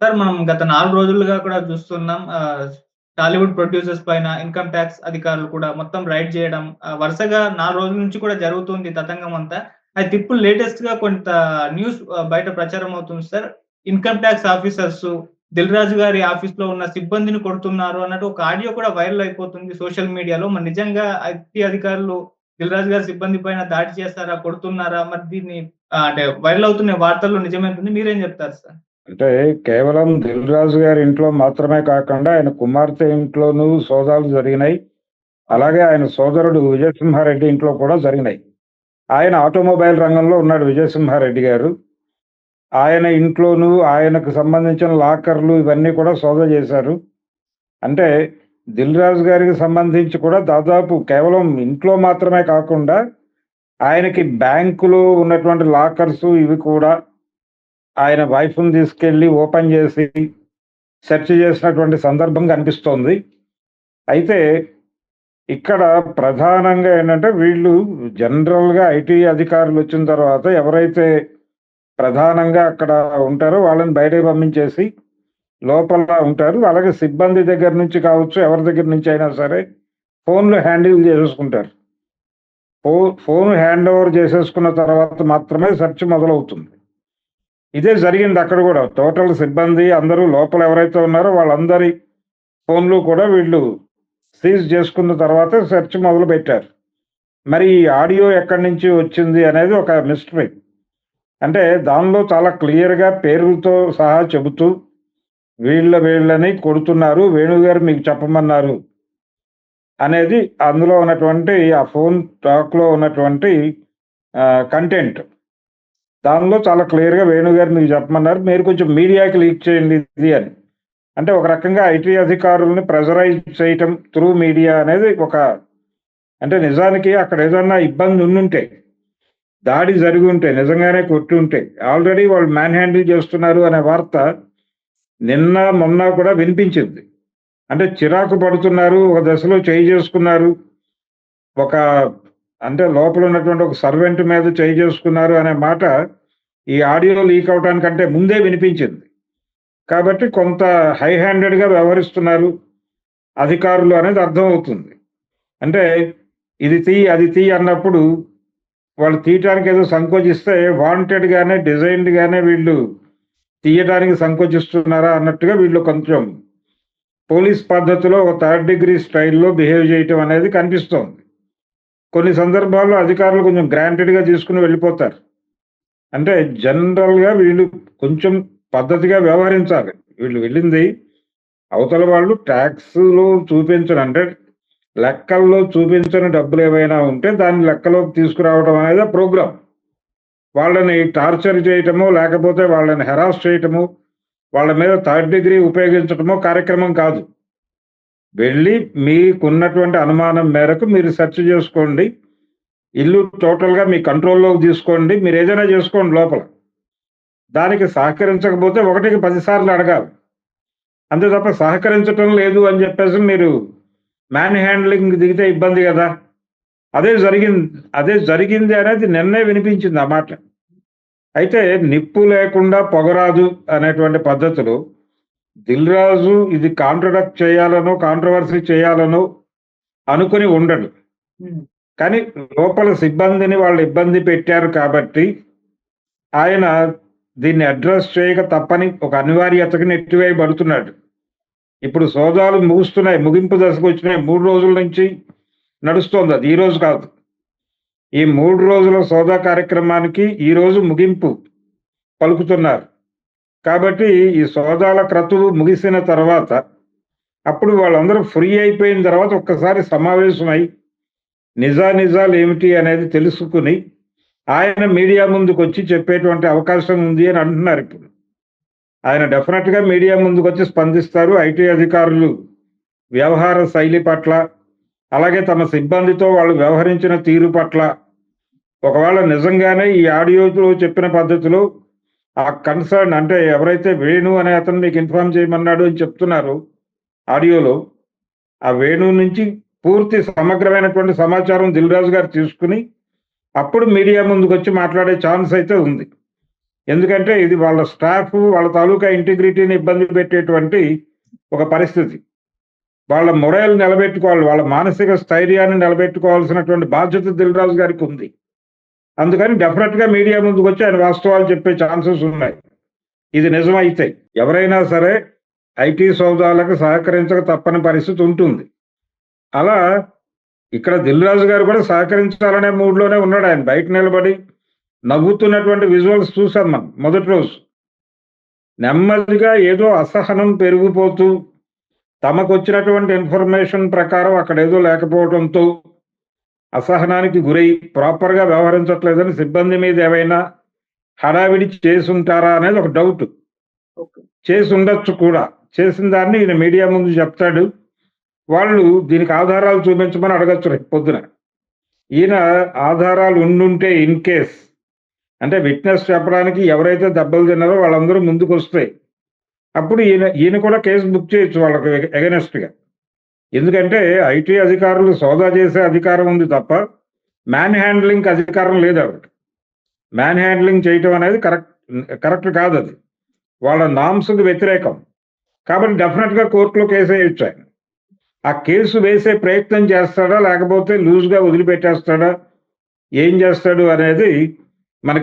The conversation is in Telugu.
సార్ మనం గత నాలుగు రోజులుగా కూడా చూస్తున్నాం. టాలీవుడ్ ప్రొడ్యూసర్స్ పైన ఇన్‌కమ్ టాక్స్ అధికారులు కూడా మొత్తం రైడ్ చేయడం వరుసగా నాలుగు రోజుల నుంచి కూడా జరుగుతుంది తతంగం అంతా. అయితే ఇప్పుడు లేటెస్ట్‌గా కొంత న్యూస్ బయట ప్రచారం అవుతుంది sir. Income tax officers 'Dil Raju' గారి ఆఫీస్‌లో ఉన్న సిబ్బందిని కొడుతున్నారు అన్నట్టు ఒక ఆడియో కూడా వైరల్ అయిపోతుంది సోషల్ మీడియాలో. మరి నిజంగా ఐటీ అధికారులు 'దిల్ రాజు' గారి సిబ్బంది పైన దాడి చేస్తారా? కొడుతున్నారా? మరి దీన్ని అంటే వైరల్ అవుతున్న వార్తల్లో నిజమేంటుంది. మీరేం చెప్తారు సార్? అంటే కేవలం 'దిల్ రాజు' గారి ఇంట్లో మాత్రమే కాకుండా ఆయన కుమార్తె ఇంట్లోనూ సోదాలు జరిగినాయి. అలాగే ఆయన సోదరుడు విజయసింహారెడ్డి ఇంట్లో కూడా జరిగినాయి. ఆయన ఆటోమొబైల్ రంగంలో ఉన్నాడు విజయసింహారెడ్డి గారు. ఆయన ఇంట్లోనూ ఆయనకు సంబంధించిన లాకర్‌లు ఇవన్నీ కూడా సోదా చేశారు. అంటే 'దిల్ రాజు' గారికి సంబంధించి కూడా దాదాపు కేవలం ఇంట్లో మాత్రమే కాకుండా ఆయనకి బ్యాంకులో ఉన్నటువంటి లాకర్స్ ఇవి కూడా ఆయన వైఫ్‌ని తీసుకెళ్ళి ఓపెన్ చేసి సెర్చ్ చేసినటువంటి సందర్భం కనిపిస్తోంది. అయితే ఇక్కడ ప్రధానంగా ఏంటంటే వీళ్ళు జనరల్‌గా ఐటీ అధికారులు వచ్చిన తర్వాత ఎవరైతే ప్రధానంగా అక్కడ ఉంటారో వాళ్ళని బయటకు పంపించేసి లోపల ఉంటారు. అలాగే సిబ్బంది దగ్గర నుంచి కావచ్చు, ఎవరి దగ్గర నుంచి అయినా సరే ఫోన్‌లు హ్యాండిల్ చేసేసుకుంటారు. ఫో ఫోన్ హ్యాండ్ ఓవర్ చేసేసుకున్న తర్వాత మాత్రమే సెర్చ్ మొదలవుతుంది. ఇదే జరిగింది అక్కడ కూడా. టోటల్ సిబ్బంది అందరూ లోపల ఎవరైతే ఉన్నారో వాళ్ళందరి ఫోన్‌లు కూడా వీళ్ళు సీజ్ చేసుకున్న తర్వాత సెర్చ్ మొదలుపెట్టారు. మరి ఈ ఆడియో ఎక్కడి నుంచి వచ్చింది అనేది ఒక మిస్టరీ. అంటే దానిలో చాలా క్లియర్‌గా పేర్లతో సహా చెబుతూ వీళ్ళ వీళ్ళని కొడుతున్నారు. వేణుగారు మీకు చెప్పమన్నారు. అనేది అందులో ఉన్నటువంటి ఆ ఫోన్ టాక్‌లో ఉన్నటువంటి కంటెంట్. దానిలో చాలా క్లియర్‌గా వేణుగారు మీకు చెప్పమన్నారు. మీరు కొంచెం మీడియాకి లీక్ చేయండి ఇది అని. అంటే ఒక రకంగా ఐటీ అధికారులను ప్రెజరైజ్ చేయటం త్రూ మీడియా అనేది ఒక అంటే నిజానికి అక్కడ ఏదన్నా ఇబ్బంది ఉండుంటే, దాడి జరిగి ఉంటే, నిజంగానే కొట్టి ఉంటే, ఆల్రెడీ వాళ్ళు మ్యాన్ హ్యాండిల్ చేస్తున్నారు అనే వార్త నిన్న, మొన్న కూడా వినిపించింది. అంటే చిరాకు పడుతున్నారు. ఒక దశలో చేయి చేసుకున్నారు. ఒక అంటే లోపల ఉన్నటువంటి ఒక సర్వెంట్ మీద చేయి చేసుకున్నారు అనే మాట ఈ ఆడియో లీక్ అవటానికంటే ముందే వినిపించింది. కాబట్టి కొంత హై హ్యాండెడ్‌గా వ్యవహరిస్తున్నారు అధికారులు అనేది అర్థమవుతుంది. అంటే ఇది తీ అది తీ అన్నప్పుడు వాళ్ళు తీయటానికి ఏదో సంకోచిస్తే వాంటెడ్‌గానే డిజైన్డ్‌గానే వీళ్ళు తీయడానికి సంకోచిస్తున్నారా అన్నట్టుగా వీళ్ళు కొంచెం పోలీస్ పద్ధతిలో ఒక థర్డ్ డిగ్రీ స్టైల్‌లో బిహేవ్ చేయటం అనేది కనిపిస్తోంది. కొన్ని సందర్భాల్లో అధికారులు కొంచెం గ్రాంటెడ్‌గా తీసుకుని వెళ్ళిపోతారు. అంటే జనరల్‌గా వీళ్ళు కొంచెం పద్ధతిగా వ్యవహరించాలి. వీళ్ళు వెళ్ళింది అవతల వాళ్ళు ట్యాక్స్లో చూపించను అంటే లెక్కల్లో చూపించని డబ్బులు ఏవైనా ఉంటే దాన్ని లెక్కలోకి తీసుకురావడం అనేది ప్రోగ్రామ్. వాళ్ళని టార్చర్ చేయటము లేకపోతే వాళ్ళని హెరాస్ చేయటము వాళ్ళ మీద థర్డ్ డిగ్రీ ఉపయోగించటమో కార్యక్రమం కాదు. వెళ్ళి మీకున్నటువంటి అనుమానం మేరకు మీరు సెర్చ్ చేసుకోండి. ఇల్లు టోటల్‌గా మీ కంట్రోల్‌లోకి తీసుకోండి. మీరు ఏదైనా చేసుకోండి లోపల. దానికి సహకరించకపోతే ఒకటికి పదిసార్లు అడగాలి. అంతే తప్ప సహకరించటం లేదు అని చెప్పేసి మీరు మ్యాన్ హ్యాండ్లింగ్ దిగితే ఇబ్బంది కదా అదే జరిగింది. అదే జరిగింది అనేది నిన్నే వినిపించింది ఆ మాట. అయితే నిప్పు లేకుండా పొగరాదు అనేటువంటి పద్ధతులు 'దిల్ రాజు' ఇది కాంట్రడక్ట్ చేయాలనో, కాంట్రోవర్సీ చేయాలనో అనుకుని ఉండడు. కానీ లోపల సిబ్బందిని వాళ్ళు ఇబ్బంది పెట్టారు కాబట్టి ఆయన దీన్ని అడ్రెస్ చేయక తప్పని ఒక అనివార్యతకి నెట్టివేయబడుతున్నాడు. ఇప్పుడు సోదాలు ముగుస్తున్నాయి. ముగింపు దశకు వచ్చినాయి. 3 రోజుల నుంచి నడుస్తోంది అది. ఈరోజు కాదు. ఈ 3 రోజుల సోదా కార్యక్రమానికి ఈరోజు ముగింపు పలుకుతున్నారు. కాబట్టి ఈ సోదాల క్రతువు ముగిసిన తర్వాత అప్పుడు వాళ్ళందరూ ఫ్రీ అయిపోయిన తర్వాత ఒక్కసారి సమావేశమై నిజానిజాలు ఏమిటి అనేది తెలుసుకుని ఆయన మీడియా ముందుకొచ్చి చెప్పేటువంటి అవకాశం ఉంది అని అంటున్నారు ఇప్పుడు. ఆయన డెఫినెట్‌గా మీడియా ముందుకొచ్చి స్పందిస్తారు. ఐటీ అధికారులు వ్యవహార శైలి పట్ల, అలాగే తమ సిబ్బందితో వాళ్ళు వ్యవహరించిన తీరు పట్ల ఒకవేళ నిజంగానే ఈ ఆడియోలో చెప్పిన పద్ధతిలో ఆ కన్సర్న్ అంటే ఎవరైతే వేణు అనే అతను మీకు ఇన్ఫార్మ్ చేయమన్నాడు అని చెప్తున్నారు ఆడియోలో, ఆ వేణు నుంచి పూర్తి సమగ్రమైనటువంటి సమాచారం 'దిల్ రాజు' గారు తీసుకొని అప్పుడు మీడియా ముందుకొచ్చి మాట్లాడే ఛాన్స్ అయితే ఉంది. ఎందుకంటే ఇది వాళ్ళ స్టాఫ్ వాళ్ళ తాలూకా ఇంటిగ్రిటీని ఇబ్బంది పెట్టేటువంటి ఒక పరిస్థితి వాళ్ళ మొరలు నిలబెట్టుకోవాలి వాళ్ళ మానసిక స్థైర్యాన్ని నిలబెట్టుకోవాల్సినటువంటి బాధ్యత దిల్రాజు గారికి ఉంది అందుకని డెఫినెట్గా మీడియా ముందుకు వచ్చి ఆయన వాస్తవాలు చెప్పే ఛాన్సెస్ ఉన్నాయి. ఇది నిజమైతే ఎవరైనా సరే ఐటీ సౌదాలకు సహకరించక తప్పని పరిస్థితి ఉంటుంది. అలా ఇక్కడ దిల్రాజు గారు కూడా సహకరించాలనే మూడ్లోనే ఉన్నాడు ఆయన. బయట నిలబడి నవ్వుతున్నటువంటి విజువల్స్ చూసాం మనం మొదటి రోజు. నెమ్మదిగా ఏదో అసహనం పెరిగిపోతూ తమకు వచ్చినటువంటి ఇన్ఫర్మేషన్ ప్రకారం అక్కడ ఏదో లేకపోవడంతో అసహనానికి గురై ప్రాపర్గా వ్యవహరించట్లేదని సిబ్బంది మీద ఏమైనా హడావిడి చేసి ఉంటారా అనేది ఒక డౌట్. చేసి ఉండొచ్చు కూడా. చేసిన దాన్ని ఈయన మీడియా ముందు చెప్తాడు. వాళ్ళు దీనికి ఆధారాలు చూపించమని అడగచ్చు రేపు పొద్దున. ఈయన ఆధారాలు ఉండుంటే ఇన్ కేస్ అంటే విట్నెస్ చెప్పడానికి ఎవరైతే దెబ్బలు తిన్నారో వాళ్ళందరూ ముందుకు వస్తాయి అప్పుడు ఈయన ఈయన కూడా కేసు బుక్ చేయొచ్చు వాళ్ళకి ఎగనెస్ట్గా ఎందుకంటే ఐటీ అధికారులు సోదా చేసే అధికారం ఉంది తప్ప మ్యాన్ హ్యాండ్లింగ్ అధికారం లేదు ఆవిడకి మ్యాన్ హ్యాండ్లింగ్ చేయటం అనేది కరెక్ట్ కరెక్ట్ కాదు అది. వాళ్ళ నామ్స్కి వ్యతిరేకం. కాబట్టి డెఫినెట్గా కోర్టులో కేసు వేయొచ్చు ఆయన. ఆ కేసు వేసే ప్రయత్నం చేస్తాడా లేకపోతే లూజ్గా వదిలిపెట్టేస్తాడా ఏం చేస్తాడు అనేది